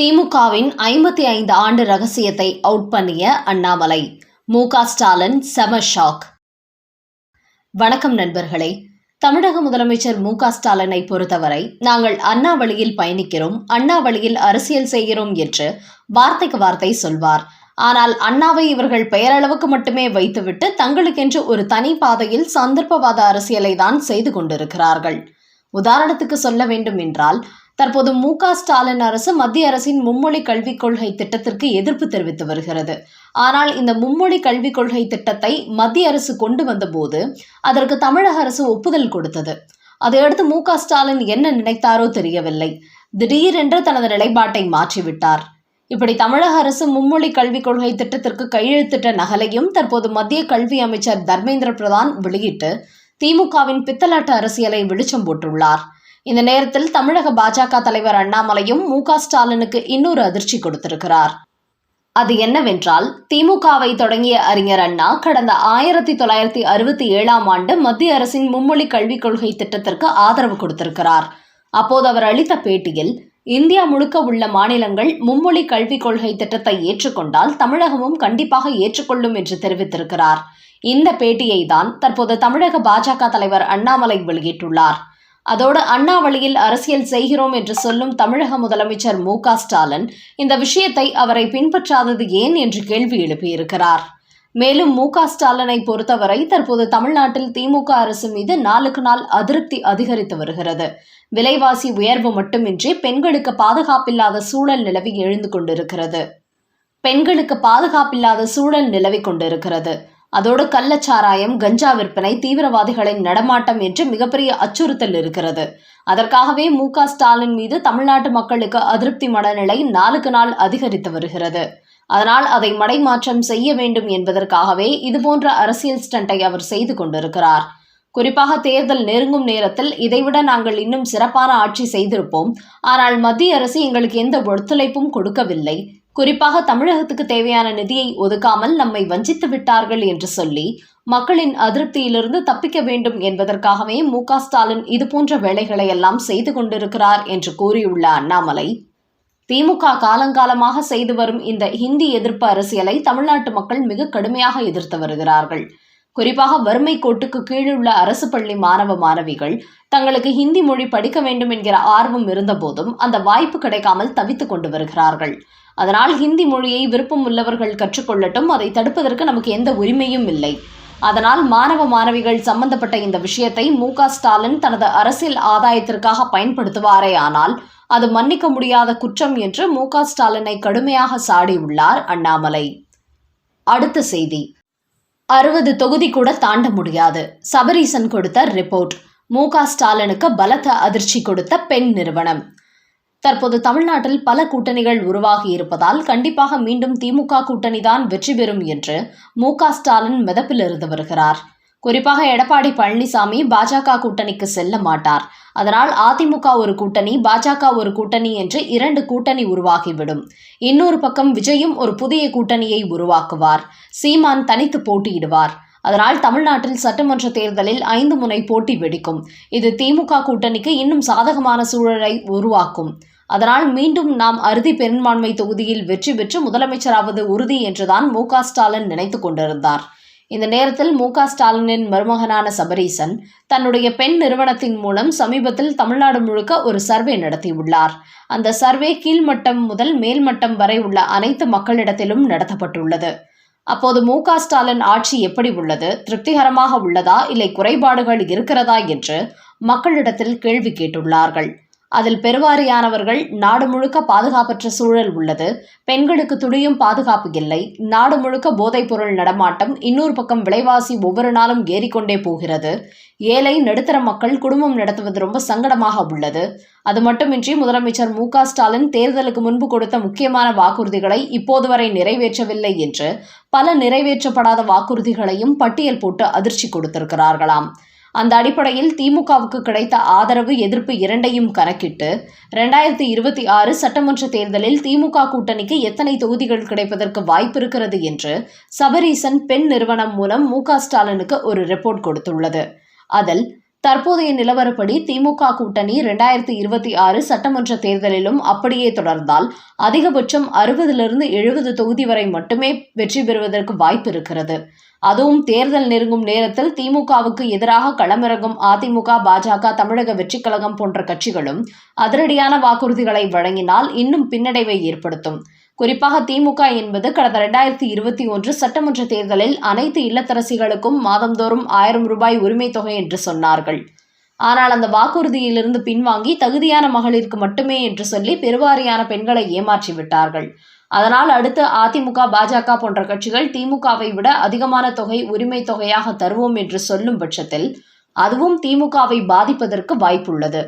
திமுகவின் ஐம்பத்தி ஐந்து ஆண்டு ரகசியத்தை அவுட் பண்ணிய அண்ணாமலை. மு. ஸ்டாலின் செம ஷாக். வணக்கம் நண்பர்களே. தமிழக முதலமைச்சர் மு. க. ஸ்டாலினை பொறுத்தவரை நாங்கள் அண்ணா வழியில் பயணிக்கிறோம் அண்ணா வழியில் அரசியல் செய்கிறோம் என்று வார்த்தைக்கு வார்த்தை சொல்வார். ஆனால் அண்ணாவை இவர்கள் பெயரளவுக்கு மட்டுமே வைத்துவிட்டு தங்களுக்கென்று ஒரு தனி பாதையில் சந்தர்ப்பவாத அரசியலை தான் செய்து கொண்டிருக்கிறார்கள். உதாரணத்துக்கு சொல்ல வேண்டும் என்றால் தற்போது மு க ஸ்டாலின் அரசு மத்திய அரசின் மும்மொழி கல்விக் கொள்கை திட்டத்திற்கு எதிர்ப்பு தெரிவித்து வருகிறது. ஆனால் இந்த மும்மொழி கல்விக் கொள்கை திட்டத்தை மத்திய அரசு கொண்டு வந்தபோது அதற்கு தமிழக அரசு ஒப்புதல் கொடுத்தது. அதையடுத்து மு க ஸ்டாலின் என்ன நினைத்தாரோ தெரியவில்லை. திடீரென்று தனது நிலைப்பாட்டை மாற்றிவிட்டார். இப்படி தமிழக அரசு மும்மொழி கல்விக் கொள்கை திட்டத்திற்கு கையெழுத்திட்ட நகலையும் தற்போது மத்திய கல்வி அமைச்சர் தர்மேந்திர பிரதான் வெளியிட்டு திமுகவின் பித்தலாட்டு அரசியலை வெளிச்சம் போட்டுள்ளார். இந்த நேரத்தில் தமிழக பாஜக தலைவர் அண்ணாமலையும் மு ஸ்டாலினுக்கு இன்னொரு அதிர்ச்சி கொடுத்திருக்கிறார். அது என்னவென்றால் திமுகவை தொடங்கிய அறிஞர் அண்ணா கடந்த ஆயிரத்தி தொள்ளாயிரத்தி அறுபத்தி ஏழாம் ஆண்டு மத்திய அரசின் மும்மொழி கல்விக் கொள்கை திட்டத்திற்கு ஆதரவு கொடுத்திருக்கிறார். அப்போது அவர் அளித்த பேட்டியில் இந்தியா முழுக்க உள்ள மாநிலங்கள் மும்மொழி கல்விக் கொள்கை திட்டத்தை ஏற்றுக்கொண்டால் தமிழகமும் கண்டிப்பாக ஏற்றுக்கொள்ளும் என்று தெரிவித்திருக்கிறார். இந்த பேட்டியை தான் தற்போது தமிழக பாஜக தலைவர் அண்ணாமலை வெளியிட்டுள்ளார். அதோடு அண்ணா வழியில் அரசியல் செய்கிறோம் என்று சொல்லும் தமிழக முதலமைச்சர் மு ஸ்டாலின் இந்த விஷயத்தை அவரை பின்பற்றாதது ஏன் என்று கேள்வி எழுப்பியிருக்கிறார். மேலும் மு க ஸ்டாலினை பொறுத்தவரை தற்போது தமிழ்நாட்டில் திமுக அரசு மீது நாளுக்கு நாள் அதிருப்தி அதிகரித்து வருகிறது. விலைவாசி உயர்வு மட்டுமின்றி பெண்களுக்கு பாதுகாப்பில்லாத சூழல் நிலவி எழுந்து கொண்டிருக்கிறது. பெண்களுக்கு பாதுகாப்பில்லாத சூழல் நிலவி கொண்டிருக்கிறது. அதோடு கள்ளச்சாராயம் கஞ்சா விற்பனை தீவிரவாதிகளின் நடமாட்டம் என்று மிகப்பெரிய அச்சுறுத்தல் இருக்கிறது. அதற்காகவே மு. ஸ்டாலின் மீது தமிழ்நாட்டு மக்களுக்கு அதிருப்தி மனநிலை நாளுக்கு நாள் அதிகரித்து வருகிறது. அதனால் அதை மடைமாற்றம் செய்ய வேண்டும் என்பதற்காகவே இதுபோன்ற அரசியல் ஸ்டண்டை அவர் செய்து கொண்டிருக்கிறார். குறிப்பாக தேர்தல் நெருங்கும் நேரத்தில் இதைவிட நாங்கள் இன்னும் சிறப்பான ஆட்சி செய்திருப்போம். ஆனால் மத்திய அரசு எங்களுக்கு எந்த ஒத்துழைப்பும் கொடுக்கவில்லை. குறிப்பாக தமிழகத்துக்கு தேவையான நிதியை ஒதுக்காமல் நம்மை வஞ்சித்து விட்டார்கள் என்று சொல்லி மக்களின் அதிருப்தியிலிருந்து தப்பிக்க வேண்டும் என்பதற்காகவே மு க ஸ்டாலின் இதுபோன்ற வேலைகளை எல்லாம் செய்து கொண்டிருக்கிறார் என்று கூறியுள்ள அண்ணாமலை திமுக காலங்காலமாக செய்து வரும் இந்த ஹிந்தி எதிர்ப்பு அரசியலை தமிழ்நாட்டு மக்கள் மிக கடுமையாக எதிர்த்து வருகிறார்கள். குறிப்பாக வறுமை கோட்டுக்கு கீழுள்ள அரசு பள்ளி மாணவ மாணவிகள் தங்களுக்கு ஹிந்தி மொழி படிக்க வேண்டும் என்கிற ஆர்வம் இருந்தபோதும் அந்த வாய்ப்பு கிடைக்காமல் தவித்துக் கொண்டு வருகிறார்கள். அதனால் ஹிந்தி மொழியை விருப்பம் உள்ளவர்கள் கற்றுக்கொள்ளட்டும் அதை தடுப்பதற்கு நமக்கு எந்த உரிமையும் இல்லை. அதனால் மாணவ மாணவிகள் சம்பந்தப்பட்ட இந்த விஷயத்தை மு. ஸ்டாலின் தனது அரசியல் ஆதாயத்திற்காக பயன்படுத்துவாரே ஆனால் அது மன்னிக்க முடியாத குற்றம் என்று மு. ஸ்டாலினை கடுமையாக சாடியுள்ளார் அண்ணாமலை. அடுத்த செய்தி. அறுபது தொகுதி கூட தாண்ட முடியாது. சபரீசன் கொடுத்த ரிப்போர்ட் மு ஸ்டாலினுக்கு பலத்த அதிர்ச்சி கொடுத்த பெண் நிறுவனம். தற்போது தமிழ்நாட்டில் பல கூட்டணிகள் உருவாகி இருப்பதால் கண்டிப்பாக மீண்டும் திமுக கூட்டணிதான் வெற்றி பெறும் என்று மு ஸ்டாலின் மிதப்பில் இருந்து வருகிறார். குறிப்பாக எடப்பாடி பழனிசாமி பாஜக கூட்டணிக்கு செல்ல மாட்டார். அதனால் அதிமுக ஒரு கூட்டணி பாஜக ஒரு கூட்டணி என்று இரண்டு கூட்டணி உருவாகிவிடும். இன்னொரு பக்கம் விஜயும் ஒரு புதிய கூட்டணியை உருவாக்குவார். சீமான் தனித்து போட்டியிடுவார். அதனால் தமிழ்நாட்டில் சட்டமன்ற தேர்தலில் ஐந்து முனை போட்டி வெடிக்கும். இது திமுக கூட்டணிக்கு இன்னும் சாதகமான சூழலை உருவாக்கும். அதனால் மீண்டும் நாம் அறுதி பெரும்பான்மை தொகுதியில் வெற்றி பெற்று முதலமைச்சராவது உறுதி என்றுதான் மு க ஸ்டாலின் நினைத்து கொண்டிருந்தார். இந்த நேரத்தில் மு க ஸ்டாலினின் மருமகனான சபரீசன் தன்னுடைய பெண் நிறுவனத்தின் மூலம் சமீபத்தில் தமிழ்நாடு முழுக்க ஒரு சர்வே நடத்தியுள்ளார். அந்த சர்வே கீழ்மட்டம் முதல் மேல்மட்டம் வரை உள்ள அனைத்து மக்களிடத்திலும் நடத்தப்பட்டுள்ளது. அப்போது மு க ஸ்டாலின் ஆட்சி எப்படி உள்ளது? திருப்திகரமாக உள்ளதா? இல்லை குறைபாடுகள் இருக்கிறதா? என்று மக்களிடத்தில் கேள்வி கேட்டுள்ளார்கள். அதில் பெருவாரியானவர்கள் நாடு முழுக்க பாதுகாப்பற்ற சூழல் உள்ளது. பெண்களுக்கு துணியும் பாதுகாப்பு இல்லை. நாடு முழுக்க போதைப்பொருள் நடமாட்டம் இன்னொரு பக்கம் விலைவாசி ஒவ்வொரு நாளும் ஏறிக்கொண்டே போகிறது. ஏழை நடுத்தர மக்கள் குடும்பம் நடத்துவது ரொம்ப சங்கடமாக உள்ளது. அது மட்டுமின்றி முதலமைச்சர் மு க ஸ்டாலின் தேர்தலுக்கு முன்பு கொடுத்த முக்கியமான வாக்குறுதிகளை இப்போது வரை நிறைவேற்றவில்லை என்று பல நிறைவேற்றப்படாத வாக்குறுதிகளையும் பட்டியல் போட்டு அதிர்ச்சி கொடுத்திருக்கிறார்களாம். அந்த அடிப்படையில் திமுகவுக்கு கிடைத்த ஆதரவு எதிர்ப்பு இரண்டையும் கணக்கிட்டு ரெண்டாயிரத்தி இருபத்தி ஆறு சட்டமன்ற தேர்தலில் திமுக கூட்டணிக்கு எத்தனை தொகுதிகள் கிடைப்பதற்கு வாய்ப்பு இருக்கிறது என்று சபரீசன் பெண் நிறுவனம் மூலம் மு ஸ்டாலினுக்கு ஒரு ரிப்போர்ட் கொடுத்துள்ளது. அதில் தற்போதைய நிலவரப்படி திமுக கூட்டணி இரண்டாயிரத்தி இருபத்தி ஆறு சட்டமன்ற தேர்தலிலும் அப்படியே தொடர்ந்தால் அதிகபட்சம் அறுபதிலிருந்து எழுபது தொகுதி வரை மட்டுமே வெற்றி பெறுவதற்கு வாய்ப்பு இருக்கிறது. அதுவும் தேர்தல் நெருங்கும் நேரத்தில் திமுகவுக்கு எதிராக களமிறங்கும் அதிமுக பாஜக தமிழக வெற்றிக் கழகம் போன்ற கட்சிகளும் அதிரடியான வாக்குறுதிகளை வழங்கினால் இன்னும் பின்னடைவை ஏற்படுத்தும். குறிப்பாக திமுக என்பது கடந்த இரண்டாயிரத்தி இருபத்தி ஒன்று சட்டமன்ற தேர்தலில் அனைத்து இல்லத்தரசிகளுக்கும் மாதந்தோறும் ஆயிரம் ரூபாய் உரிமை தொகை என்று சொன்னார்கள். ஆனால் அந்த வாக்குறுதியிலிருந்து பின்வாங்கி தகுதியான மகளிருக்கு மட்டுமே என்று சொல்லி பெருவாரியான பெண்களை ஏமாற்றி விட்டார்கள். அதனால் அடுத்து அதிமுக பாஜக போன்ற கட்சிகள் திமுகவை விட அதிகமான தொகை உரிமை தொகையாக தருவோம் என்று சொல்லும் பட்சத்தில் அதுவும் திமுகவை பாதிப்பதற்கு வாய்ப்புள்ளது.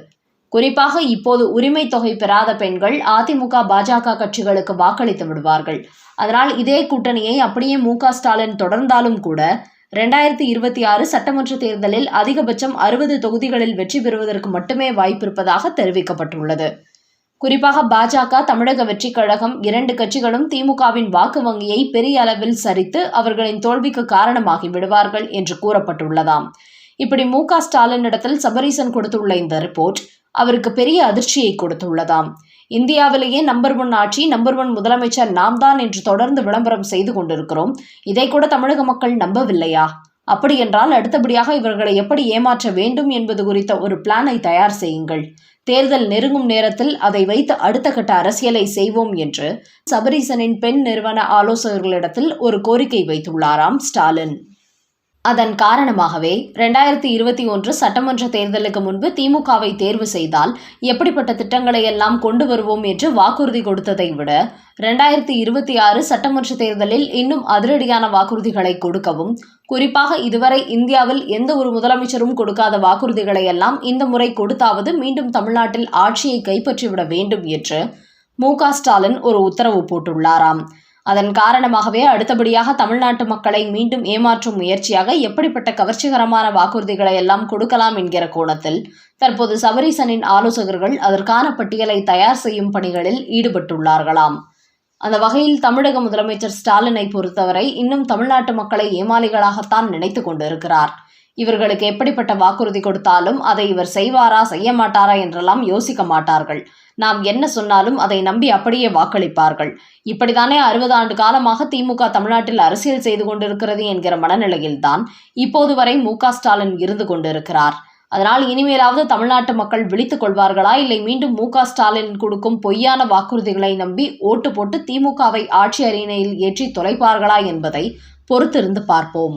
குறிப்பாக இப்போது உரிமை தொகை பெறாத பெண்கள் அதிமுக பாஜக கட்சிகளுக்கு வாக்களித்து விடுவார்கள். அதனால் இதே கூட்டணியை அப்படியே மு ஸ்டாலின் தொடர்ந்தாலும் கூட ரெண்டாயிரத்தி இருபத்தி ஆறு சட்டமன்ற தேர்தலில் அதிகபட்சம் அறுபது தொகுதிகளில் வெற்றி பெறுவதற்கு மட்டுமே வாய்ப்பிருப்பதாக தெரிவிக்கப்பட்டுள்ளது. குறிப்பாக பாஜக தமிழக வெற்றிக் கழகம் இரண்டு கட்சிகளும் திமுகவின் வாக்கு வங்கியை பெரிய அளவில் சரித்து அவர்களின் தோல்விக்கு காரணமாகி விடுவார்கள் என்று கூறப்பட்டுள்ளதாம். இப்படி மு க ஸ்டாலினிடத்தில் சபரீசன் கொடுத்துள்ள இந்த ரிப்போர்ட் அவருக்கு பெரிய அதிர்ச்சியை கொடுத்துள்ளதாம். இந்தியாவிலேயே நம்பர் ஒன் ஆட்சி நம்பர் ஒன் முதலமைச்சர் நாம் தான் என்று தொடர்ந்து விளம்பரம் செய்து கொண்டிருக்கிறோம். இதை கூட தமிழக மக்கள் நம்பவில்லையா? அப்படியென்றால் அடுத்தபடியாக இவர்களை எப்படி ஏமாற்ற வேண்டும் என்பது குறித்த ஒரு பிளானை தயார் செய்யுங்கள். தேர்தல் நெருங்கும் நேரத்தில் அதை வைத்து அடுத்த கட்ட அரசியலை செய்வோம் என்று சபரீசனின் பெண் நிறுவன ஆலோசகர்களிடத்தில் ஒரு கோரிக்கை வைத்துள்ளாராம் ஸ்டாலின். அதன் காரணமாகவே ரெண்டாயிரத்தி இருபத்தி ஒன்று சட்டமன்ற தேர்தலுக்கு முன்பு திமுகவை தேர்வு செய்தால் எப்படிப்பட்ட திட்டங்களை எல்லாம் கொண்டு வருவோம் என்று வாக்குறுதி கொடுத்ததை விட ரெண்டாயிரத்தி இருபத்தி ஆறு சட்டமன்ற தேர்தலில் இன்னும் அதிரடியான வாக்குறுதிகளை கொடுக்கவும் குறிப்பாக இதுவரை இந்தியாவில் எந்த ஒரு முதலமைச்சரும் கொடுக்காத வாக்குறுதிகளை எல்லாம் இந்த முறை கொடுத்தாவது மீண்டும் தமிழ்நாட்டில் ஆட்சியை கைப்பற்றிவிட வேண்டும் என்று மு ஸ்டாலின் ஒரு உத்தரவு போட்டுள்ளாராம். அதன் காரணமாகவே அடுத்தபடியாக தமிழ்நாட்டு மக்களை மீண்டும் ஏமாற்றும் முயற்சியாக எப்படிப்பட்ட கவர்ச்சிகரமான வாக்குறுதிகளை எல்லாம் கொடுக்கலாம் என்கிற கோணத்தில் தற்போது சபரீசனின் ஆலோசகர்கள் அதற்கான பட்டியலை தயார் செய்யும் பணிகளில் ஈடுபட்டுள்ளார்களாம். அந்த வகையில் தமிழக முதலமைச்சர் ஸ்டாலினை பொறுத்தவரை இன்னும் தமிழ்நாட்டு மக்களை ஏமாளிகளாகத்தான் நினைத்து கொண்டிருக்கிறார். இவர்களுக்கு எப்படிப்பட்ட வாக்குறுதி கொடுத்தாலும் அதை இவர் செய்வாரா செய்ய மாட்டாரா என்றெல்லாம் யோசிக்க மாட்டார்கள். நாம் என்ன சொன்னாலும் அதை நம்பி அப்படியே வாக்களிப்பார்கள். இப்படித்தானே அறுபது ஆண்டு காலமாக திமுக தமிழ்நாட்டில் அரசியல் செய்து கொண்டிருக்கிறது என்கிற மனநிலையில்தான் இப்போது வரை மு. ஸ்டாலின் இருந்து கொண்டிருக்கிறார். அதனால் இனிமேலாவது தமிழ்நாட்டு மக்கள் விழித்துக் கொள்வார்களா? இல்லை மீண்டும் மு. ஸ்டாலின் கொடுக்கும் பொய்யான வாக்குறுதிகளை நம்பி ஓட்டு போட்டு திமுகவை ஆட்சி அரியணையில் ஏற்றி தொலைப்பார்களா என்பதை பொறுத்திருந்து பார்ப்போம்.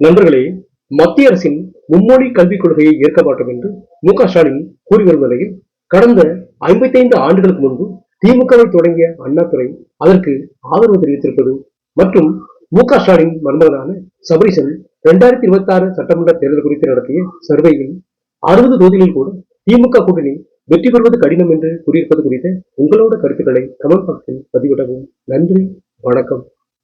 நண்பர்களே மத்திய அரசின் மும்மொழி கல்விக் கொள்கையை ஏற்க மாட்டோம் என்று மு. ஸ்டாலின் கூறி வரும் நிலையில் கடந்த ஐம்பத்தைந்து ஆண்டுகளுக்கு முன்பு திமுகவை தொடங்கிய அண்ணாதுரை அதற்கு ஆதரவு தெரிவித்திருப்பது மற்றும் மு க ஸ்டாலின் மருமகனான சபரிசன் இரண்டாயிரத்தி இருபத்தி ஆறு சட்டமன்ற தேர்தல் குறித்து நடத்திய சர்வேயில் அறுபது தொகுதிகளில் கூட திமுக கூட்டணி வெற்றி பெறுவது கடினம் என்று கூறியிருப்பது குறித்த உங்களோட கருத்துக்களை கமெண்ட் பாக்ஸில் பதிவிடவும். நன்றி வணக்கம்.